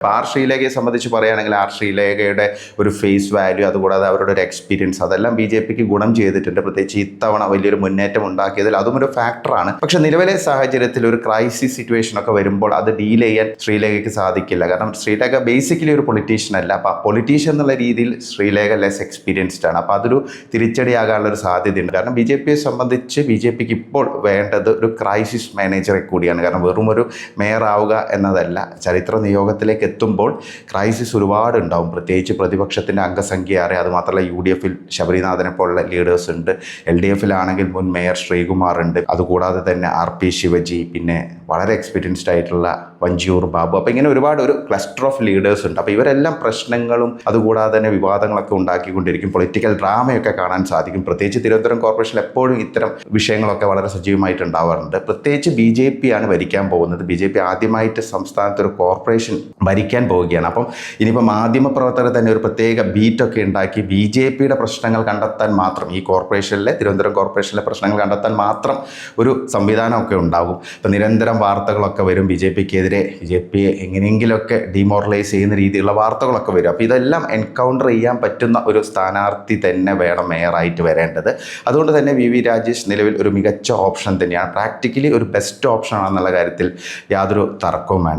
അപ്പോൾ ആർ ശ്രീലേഖയെ സംബന്ധിച്ച് പറയുകയാണെങ്കിൽ ആർ ശ്രീലേഖയുടെ ഒരു ഫേസ് വാല്യൂ അതുകൂടാതെ അവരുടെ ഒരു എക്സ്പീരിയൻസ് അതെല്ലാം ബി ജെ പിക്ക് ഗുണം ചെയ്തിട്ടുണ്ട്. പ്രത്യേകിച്ച് ഇത്തവണ വലിയൊരു മുന്നേറ്റം ഉണ്ടാക്കിയതിൽ അതും ഒരു ഫാക്ടറാണ് പക്ഷെ നിലവിലെ സാഹചര്യത്തിൽ ഒരു ക്രൈസിസ് സിറ്റുവേഷൻ ഒക്കെ വരുമ്പോൾ അത് ഡീൽ ചെയ്യാൻ ശ്രീലേഖയ്ക്ക് സാധിക്കില്ല. കാരണം ശ്രീലേഖ ബേസിക്കലി ഒരു പൊളിറ്റീഷ്യൻ അല്ല. അപ്പോൾ പൊളിറ്റീഷ്യൻ എന്നുള്ള രീതിയിൽ ശ്രീലേഖ ലെസ് എക്സ്പീരിയൻസ്ഡ് ആണ്. അപ്പോൾ അതൊരു തിരിച്ചടിയാകാനുള്ള ഒരു സാധ്യതയുണ്ട്. കാരണം ബി ജെ പിയെ സംബന്ധിച്ച് ബി ജെ പിക്ക് ഇപ്പോൾ വേണ്ടത് ഒരു ക്രൈസിസ് മാനേജറെ കൂടിയാണ്. കാരണം വെറും ഒരു മേയർ ആവുക എന്നതല്ല. ചരിത്ര നിയോഗത്തിലേക്ക് എത്തുമ്പോൾ ക്രൈസിസ് ഒരുപാട് ഉണ്ടാവും പ്രത്യേകിച്ച് പ്രതിപക്ഷത്തിന്റെ അംഗസംഖ്യ ഏറെ അതുമാത്രമല്ല യു ഡി എഫിൽ ശബരിനാഥനെ പോലുള്ള ലീഡേഴ്സ് ഉണ്ട്. എൽ ഡി എഫിലാണെങ്കിൽ മുൻ മേയർ ശ്രീകുമാർ ഉണ്ട്. അതുകൂടാതെ തന്നെ ആർ പി ശിവജി പിന്നെ വളരെ എക്സ്പീരിയൻസ്ഡ് ആയിട്ടുള്ള വഞ്ചിയൂർ ബാബു. അപ്പോൾ ഇങ്ങനെ ഒരുപാട് ഒരു ക്ലസ്റ്റർ ഓഫ് ലീഡേഴ്സ് ഉണ്ട്. അപ്പോൾ ഇവരെല്ലാം പ്രശ്നങ്ങളും അതുകൂടാതെ തന്നെ വിവാദങ്ങളൊക്കെ ഉണ്ടാക്കിക്കൊണ്ടിരിക്കും. പൊളിറ്റിക്കൽ ഡ്രാമയൊക്കെ കാണാൻ സാധിക്കും. പ്രത്യേകിച്ച് തിരുവനന്തപുരം കോർപ്പറേഷൻ എപ്പോഴും ഇത്തരം വിഷയങ്ങളൊക്കെ വളരെ സജീവമായിട്ട് ഉണ്ടാവാറുണ്ട്. പ്രത്യേകിച്ച് ബി ജെ പി ആണ് ഭരിക്കാൻ പോകുന്നത്. ബി ജെ പി ആദ്യമായിട്ട് സംസ്ഥാനത്ത് ഒരു കോർപ്പറേഷൻ ഭരിക്കാൻ പോവുകയാണ്. അപ്പം ഇനിയിപ്പോൾ മാധ്യമപ്രവർത്തകർ തന്നെ ഒരു പ്രത്യേക ബീറ്റൊക്കെ ഉണ്ടാക്കി ബി ജെ പിയുടെ പ്രശ്നങ്ങൾ കണ്ടെത്താൻ മാത്രം ഈ കോർപ്പറേഷനിലെ തിരുവനന്തപുരം കോർപ്പറേഷനിലെ പ്രശ്നങ്ങൾ കണ്ടെത്താൻ മാത്രം ഒരു സംവിധാനമൊക്കെ ഉണ്ടാകും. ഇപ്പം നിരന്തരം വാർത്തകളൊക്കെ വരും. ബി ജെ പിക്കെതിരെ ബി ജെ പിയെ എങ്ങനെയെങ്കിലുമൊക്കെ ഡിമോറലൈസ് ചെയ്യുന്ന രീതിയിലുള്ള വാർത്തകളൊക്കെ വരും. അപ്പോൾ ഇതെല്ലാം എൻകൗണ്ടർ ചെയ്യാൻ പറ്റുന്ന ഒരു സ്ഥാനാർത്ഥി തന്നെ വേണം മേയറായിട്ട് വരേണ്ടത്. അതുകൊണ്ട് തന്നെ വി വി രാജേഷ് നിലവിൽ ഒരു മികച്ച ഓപ്ഷൻ തന്നെയാണ്. പ്രാക്ടിക്കലി ഒരു ബെസ്റ്റ് ഓപ്ഷൻ ആണെന്നുള്ള കാര്യത്തിൽ യാതൊരു തർക്കവും വേണ്ട.